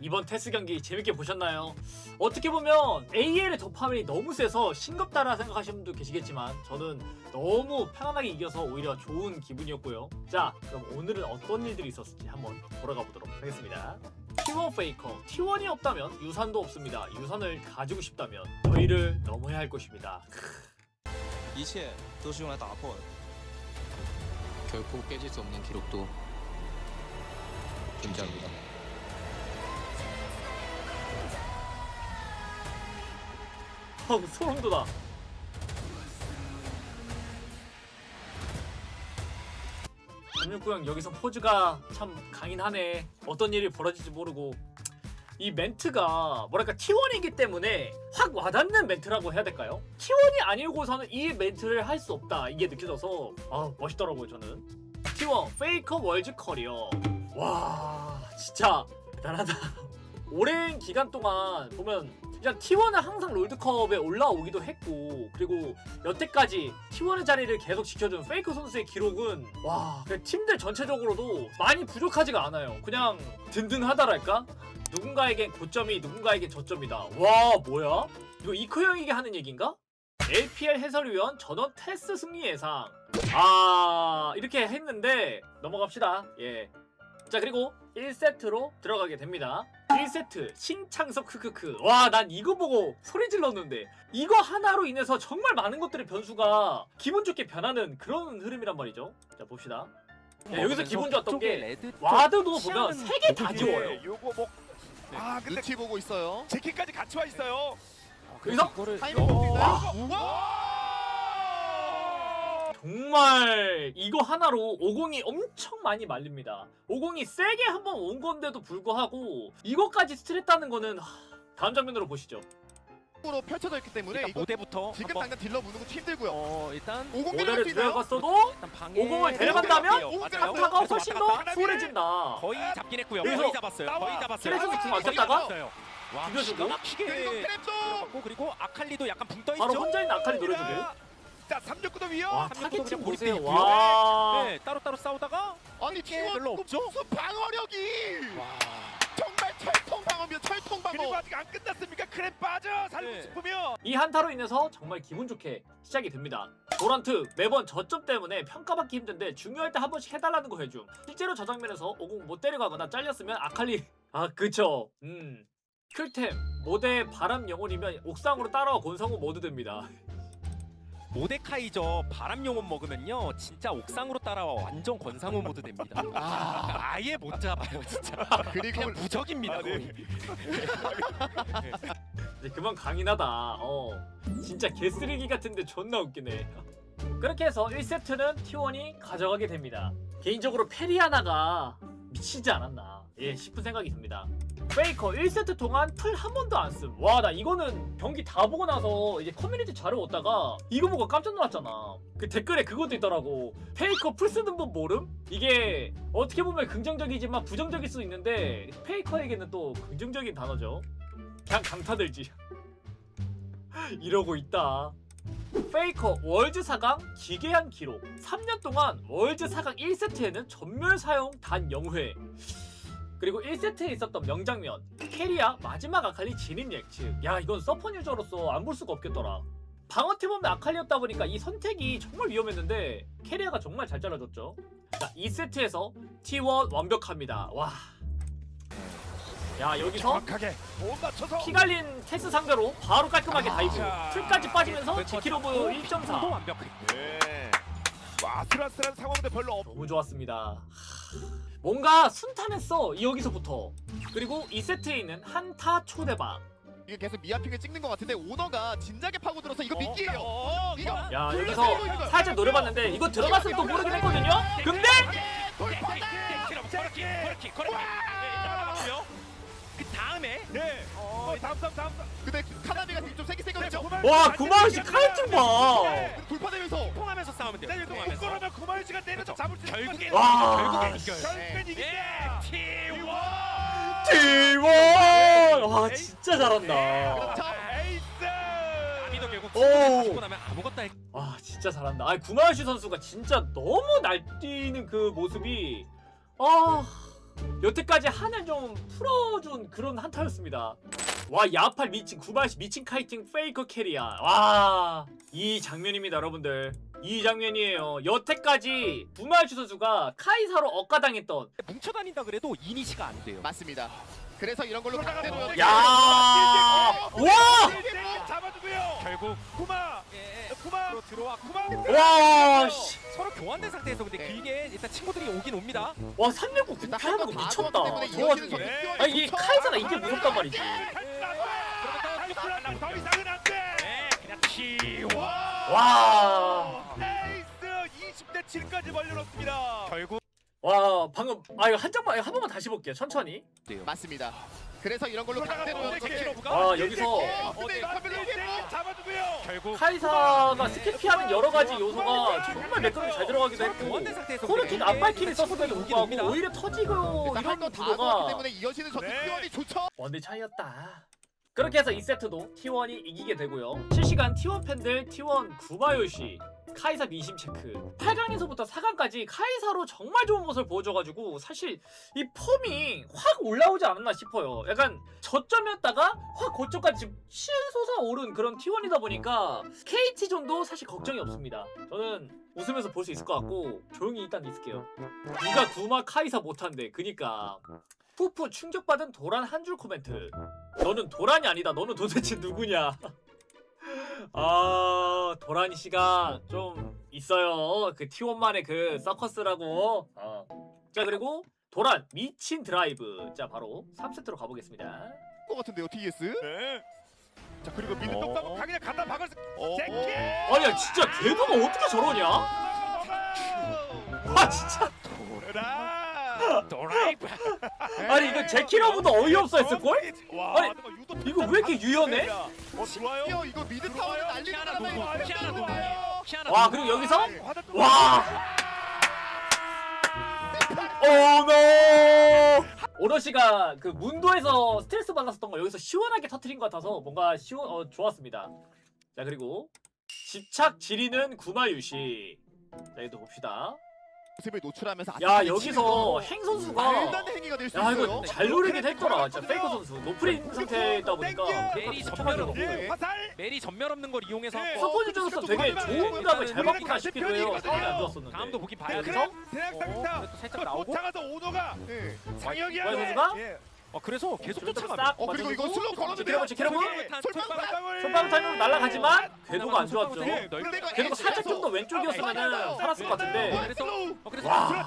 이번 테스 경기 재밌게 보셨나요? 어떻게 보면 AL의 도파민이 너무 세서 싱겁다라 생각하시는 분도 계시겠지만 저는 너무 편안하게 이겨서 오히려 좋은 기분이었고요. 자, 그럼 오늘은 어떤 일들이 있었을지 한번 돌아가 보도록 하겠습니다. T1 페이커, T1이 없다면 유산도 없습니다. 유산을 가지고 싶다면 저희를 넘어야 할 것입니다. 크... 결코 깨질 수 없는 기록도 존재합니다. 소름 돋아. 삼육구형 여기서 포즈가 참 강인하네. 어떤 일이 벌어질지 모르고 이 멘트가 뭐랄까 T1이기 때문에 확 와닿는 멘트라고 해야 될까요? T1이 아니고서는 이 멘트를 할 수 없다 이게 느껴져서 아 멋있더라고요 저는. T1 페이커 월즈 커리어. 와 진짜 대단하다. 오랜 기간 동안 보면 진짜 T1은 항상 롤드컵에 올라오기도 했고 그리고 여태까지 T1의 자리를 계속 지켜준 페이커 선수의 기록은 와 팀들 전체적으로도 많이 부족하지가 않아요 그냥 든든하다랄까? 누군가에겐 고점이 누군가에겐 저점이다 와 뭐야? 이거 이코 형에게 하는 얘기인가? LPL 해설위원 전원 테스트 승리 예상 아 이렇게 했는데 넘어갑시다 예. 자 그리고 1세트로 들어가게 됩니다 1세트 신창석 크크크 와 난 이거 보고 소리 질렀는데 이거 하나로 인해서 정말 많은 것들의 변수가 기분 좋게 변하는 그런 흐름이란 말이죠 자 봅시다 야, 여기서 기분 좋았던 게 와드도 보면 세 개 다 지워요 예, 요거 뭐. 아 근데 눈치 보고 있어요. 제키까지 같이 와 있어요. 여기서 이거를 타이밍 봅니다. 와! 정말 이거 하나로 50이 엄청 많이 말립니다 50이 세게 한번 온 건데도 불구하고 이거까지 스트레했다는 거는 하, 다음 장면으로 보시죠 으로 펼쳐져 있기 때문에 일단 이거 모대부터 지금 한번 당장 딜러 무는 거 힘들고요. 어 일단 50 모델을 밀릴 수 있나요? 들어갔어도 일단 방해 50을 데려간다면 맞아요. 그래서 훨씬 왔다 더 갔다 수월해진다 거의 잡긴 했고요. 여기서 거의 잡았어요. 나와. 거의 잡았어요. 트레이서 지금 안 거의 썼다가 잡았어요. 와, 죽여주고. 기가 그리고 들어갔고 아칼리도 약간 붕 떠 있죠. 바로 혼자 있는 아칼리 노려주고 자, 369도 위요. 와 타겟팅 그냥 보세요 와 네, 따로 따로 싸우다가 아니 이게 T1 별로 없죠? 무슨 방어력이 와. 정말 철통 방어입니다. 철통 그리고 방어. 아직 안 끝났습니까? 크랩 빠져 살고 네. 싶으면 이 한타로 인해서 정말 기분 좋게 시작이 됩니다. 도란트 매번 저점 때문에 평가받기 힘든데 중요할 때 한 번씩 해달라는 거 해줌. 실제로 저 장면에서 오공 못 데려가거나 잘렸으면 아칼리 아 그쵸. 음 쿨템 모대 바람 영혼이면 옥상으로 따라와 권성우 모두 됩니다. 모데카이저 바람 용원 먹으면요 진짜 옥상으로 따라와 완전 권상우 모드 됩니다. 아, 아예 못 잡아요 진짜. 그리고 그냥 무적입니다 아, 네. 거의. 이제 그만 강인하다. 어 진짜 개쓰레기 같은데 존나 웃기네. 그렇게 해서 1세트는 T1이 가져가게 됩니다. 개인적으로 페리아나가 미치지 않았나 예 싶은 생각이 듭니다. 페이커 1세트 동안 풀 한 번도 안 씀. 와나 이거는 경기 다 보고 나서 이제 커뮤니티 자료 오다가 이거 보고 깜짝 놀랐잖아. 그 댓글에 그것도 있더라고. 페이커 풀 쓰는 법 모름? 이게 어떻게 보면 긍정적이지만 부정적일 수 있는데 페이커에게는 또 긍정적인 단어죠. 그냥 강타들지. 이러고 있다. 페이커 월즈 4강 기괴한 기록 3년 동안 월즈 4강 1세트에는 전멸 사용 단 0회 그리고 1세트에 있었던 명장면 캐리아 마지막 아칼리 진입 예측 야 이건 서퍼 유저로서 안 볼 수가 없겠더라 방어팀 없는 아칼리였다 보니까 이 선택이 정말 위험했는데 캐리아가 정말 잘 잘라줬죠 자 2세트에서 T1 완벽합니다 와 야 여기서 정확하게 못 맞춰서 피 갈린 테스 상대로 바로 깔끔하게 다이브 자. 풀까지 빠지면서 네, 지키로브 또1.4 완벽해. 네. 뭐 아슬아슬한 상황도 별로 없. 너무 좋았습니다 하, 뭔가 순탄했어 여기서부터 그리고 2세트에 있는 한타 초대박 이게 계속 미아핑을 찍는 것 같은데 오너가 진작에 파고들어서 이거 미끼예요. 어, 이거 야 여기서. 살짝 노려봤는데 이거 들어갔으면 또 모르긴 했거든요 근데 돌파다. 다음에 네. 어, 다음 다음 다음. 다음. 근데 카나비가 좀 세게 세거든요. 와 구마유씨 칼 좀 봐. 네. 돌파되면서 통하면서 싸우면 돼요. 네, 통하면서. 묶어놓으면 구마유지가 내려서 잡을 수 있을 결국에 것 와. 결국에 이겨요. 결국엔 예, 이긴다. T1. T1 와 진짜 잘한다 그렇죠. 에이스. 아미도 결국 오. 죽고 나면 아무것도 할 와 진짜 잘한다 아 구마유씨 선수가 진짜 너무 날뛰는 그 모습이 아 여태까지 한을 좀 풀어준 그런 한타였습니다. 와 야팔 미친 구발시 미친 카이팅 페이커 캐리야. 와 이 장면입니다 여러분들. 이 장면이에요. 여태까지 부말주 선수가 카이사로 억가당했던 뭉쳐 다닌다 그래도 이니시가 안 돼요. 맞습니다. 그래서 이런 걸로 강제로 야! 와! 잡아주고요. 결국 구마, 예, 구마, 로 들어왔고 와! 씨. 서로 교환된 상태에서 근데 네. 길게 일단 친구들이 오긴 옵니다. 와 369 일단 피하는 한번다 거 미쳤다. 때문에 이어지는. 선수 네. 아니 이게. 카이사가 이게 무섭단 말이지. 더 이상은 안 돼. 네, 그냥 치워. 와. 에이스 20대 7까지 벌려놓습니다. 결국 와 방금 아 이거 한 장만 한 번만 다시 볼게요 천천히. 맞습니다. 그래서 이런 걸로 어. 키로브가 아 여기서 카멜로 잡아주고요. 결국 카이사가 스킬 피하는 여러 가지 요소가 정말 매끄럽게 잘 들어가기도 했고. 앞발키를 일단 썼음에도 불구하고. 오히려 터지고 이런 구도가 넣었기 때문에 이어지는 전투 네. 티원이 좋죠. 원대 차이였다. 그렇게 해서 2세트도 T1이 이기게 되고요. 실시간 T1 팬들 T1 구마요시 카이사 민심 체크 8강에서부터 4강까지 카이사로 정말 좋은 모습을 보여줘가지고 사실 이 폼이 확 올라오지 않았나 싶어요. 약간 저점이었다가 확 고점까지 실솟아 오른 그런 T1이다 보니까 KT전도 사실 걱정이 없습니다. 저는 웃으면서 볼 수 있을 것 같고 조용히 일단 있을게요. 누가 구마 카이사 못한대. 그니까 푸푸 충격받은 도란 한 줄 코멘트. 너는 도란이 아니다. 너는 도대체 누구냐? 아 도란 씨가 좀 있어요. 그 T1만의 그 서커스라고. 어. 자 그리고 도란 미친 드라이브. 자 바로 3세트로 가보겠습니다. 것 같은데요, TS. 네. 자 그리고 미드 어. 똑바로 그냥 갖다 박을 수. 어. 아니야 진짜 걔도가 어떻게 저러냐? 아 진짜. 라. 드라이브. 아니 이거 제키라고도 어이없어 했을 걸? 와, 아니, 이거 왜 이렇게 유연해? 어 좋아요. 어, 이거 미드 타워를 날리는 피아나 거잖아요. 노무. 피아나 노무. 피아나 와. 그리고 여기서 화다 와. 오 노. 오로시가 그 문도에서 스트레스 받았었던 걸 여기서 시원하게 터트린 것 같아서 뭔가 시원 어 좋았습니다. 자 그리고 집착 지리는 구마유시. 자 이거 봅시다. 모습을 노출하면서 야 여기서 행거 선수가 말도 안 되는 행위가 될 수 야 있어요. 이거 잘 노리긴 했더라. 진짜 페이커 선수 노프린 상태에 있다 보니까 메리 쫓아가려고. 네. 예, 화살. 메리 전멸 없는 걸 이용해서 네. 서포즈 줘서 되게 좋은 감을 잘 받구나 싶기도 해요. 상황이 안 좋았었는데. 다음도 보긴 봐야 그래서? 돼서 대학 어, 상타. 그래도 살짝 나오고 쫓아가서 오너가 네. 장혁이야. 뭐야, 선수가? 예. 어 그래서 계속 좀 쫓아가면 싹 어, 그리고 이거 슬로우 걸었는데요. 지키려고 솔방울. 손바닥 타임으로 날아가지만 궤도가 안 좋았죠. 궤도가 살짝 좀 더 왼쪽이었으면 살았을 것 같은데. 그래서 어 그래서 와.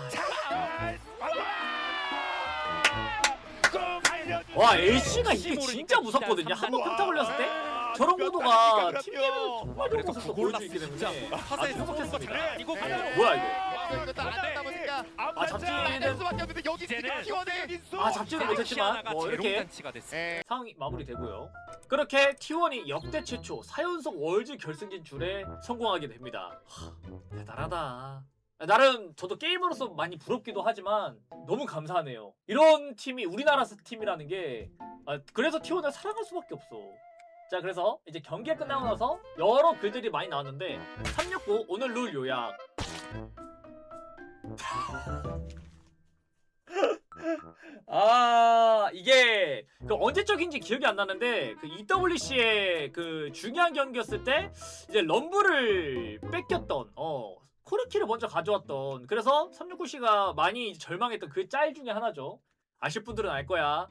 그와 AC가 이게 진짜 무섭거든요. 한 번 평타 걸렸을 때 저런 구도가 팀 게임에서 정말 좋은 그래서 모습을 그걸 수 있기 진짜 때문에 화살에 아주 쏘는 거 행복했습니다. 잘 아니고 네. 그냥 뭐야 이거? 이거 이거 딱 안다 보니까 아 잡지는 낼 수밖에 없는데 여기 지금 이제는 T1에 아 잡지는 못했지만 뭐 이렇게 재롱잔치가 됐어. 예. 상황이 마무리되고요. 그렇게 T1이 역대 최초 4연속 월즈 결승 진출에 성공하게 됩니다. 하, 대단하다. 나름 저도 게이머로서 많이 부럽기도 하지만 너무 감사하네요. 이런 팀이 우리나라 팀이라는 게 아, 그래서 T1을 사랑할 수밖에 없어. 자 그래서 이제 경기가 끝나고 나서 여러 글들이 많이 나왔는데 369 오늘 룰 요약. 아 이게 그 언제적인지 기억이 안 나는데 그 EWC의 그 중요한 경기였을 때 이제 럼블을 뺏겼던 어 코르키를 먼저 가져왔던. 그래서 369C가 많이 절망했던 그 짤 중에 하나죠. 아실 분들은 알 거야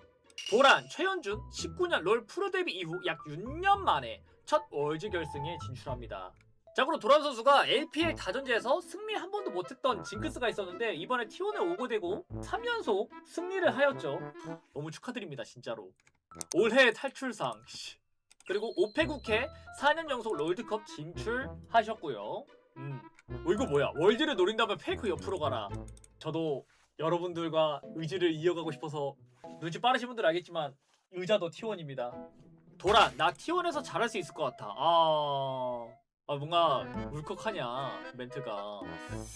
도란 최현준 19년 롤 프로 데뷔 이후 약 6년 만에 첫 월즈 결승에 진출합니다. 자고로 도란 선수가 LPL 다전제에서 승리 한 번도 못했던 징크스가 있었는데 이번에 T1에 오고 되고 3연속 승리를 하였죠. 너무 축하드립니다 진짜로. 올해 탈출상 씨. 그리고 5패 국회 4년 연속 롤드컵 진출하셨고요. 음. 어, 이거 뭐야? 월드를 노린다면 페이커 옆으로 가라. 저도 여러분들과 의지를 이어가고 싶어서 눈치 빠르신 분들 알겠지만 의자도 T1입니다. 도란 나 T1에서 잘할 수 있을 것 같아. 아, 아 뭔가 울컥하냐 멘트가.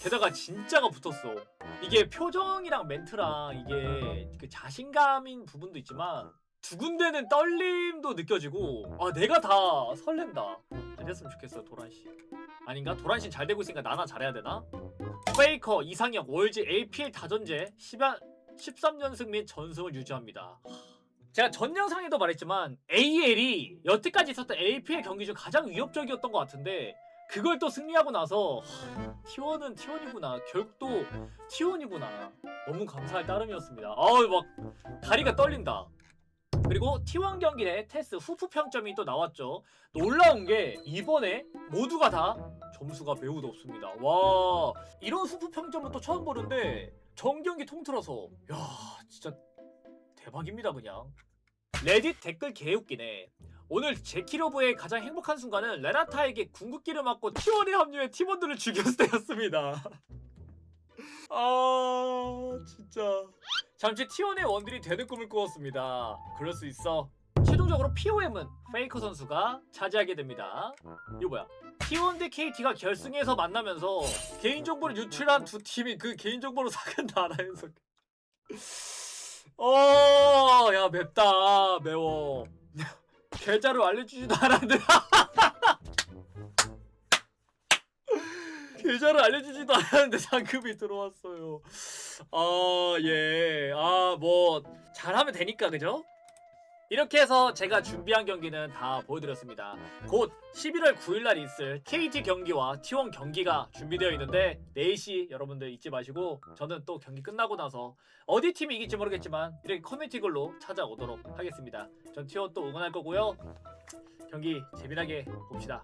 게다가 진짜가 붙었어. 이게 표정이랑 멘트랑 이게 그 자신감인 부분도 있지만 두 군데는 떨림도 느껴지고 아 내가 다 설렌다. 잘 됐으면 좋겠어 도란 씨. 아닌가? 도란 씨잘 되고 있으니까 나나 잘해야 되나? 페이커 이상혁 월즈 APL 다전제 10연 13연승 및 전승을 유지합니다. 제가 전 영상에도 말했지만 AL이 여태까지 있었던 LPL 경기 중 가장 위협적이었던 것 같은데 그걸 또 승리하고 나서 T1은 T1이구나. 결국 또 T1이구나. 너무 감사할 따름이었습니다. 아우 막 다리가 떨린다. 그리고 T1 경기 내 테스트 후프 평점이 또 나왔죠. 놀라운 게 이번에 모두가 다 점수가 매우 높습니다. 와 이런 후프 평점은 또 처음 보는데 정경기 통틀어서 야 진짜 대박입니다 그냥. 레딧 댓글 개웃기네. 오늘 제키로브의 가장 행복한 순간은 레나타에게 궁극기를 맞고 T1에 합류해 팀원들을 죽였을 때였습니다. 아 진짜. 잠시 T1의 원딜이 되는 꿈을 꾸었습니다. 그럴 수 있어. 최종적으로 POM은 페이커 선수가 차지하게 됩니다. 이거 뭐야 T1 대 KT가 결승에서 만나면서 개인정보를 유출한 두 팀이 그 개인정보로 사근 나라에서 어, 야 맵다 매워. 계좌를 알려주지도 않았는데. 계좌를 알려주지도 않았는데 상금이 들어왔어요. 아예아 뭐 잘하면 되니까 그죠? 이렇게 해서 제가 준비한 경기는 다 보여드렸습니다. 곧 11월 9일날 있을 KT 경기와 T1 경기가 준비되어 있는데 4시 여러분들 잊지 마시고 저는 또 경기 끝나고 나서 어디 팀이 이길지 모르겠지만 이렇게 커뮤니티 글로 찾아오도록 하겠습니다. 전 T1 또 응원할 거고요. 경기 재미나게 봅시다.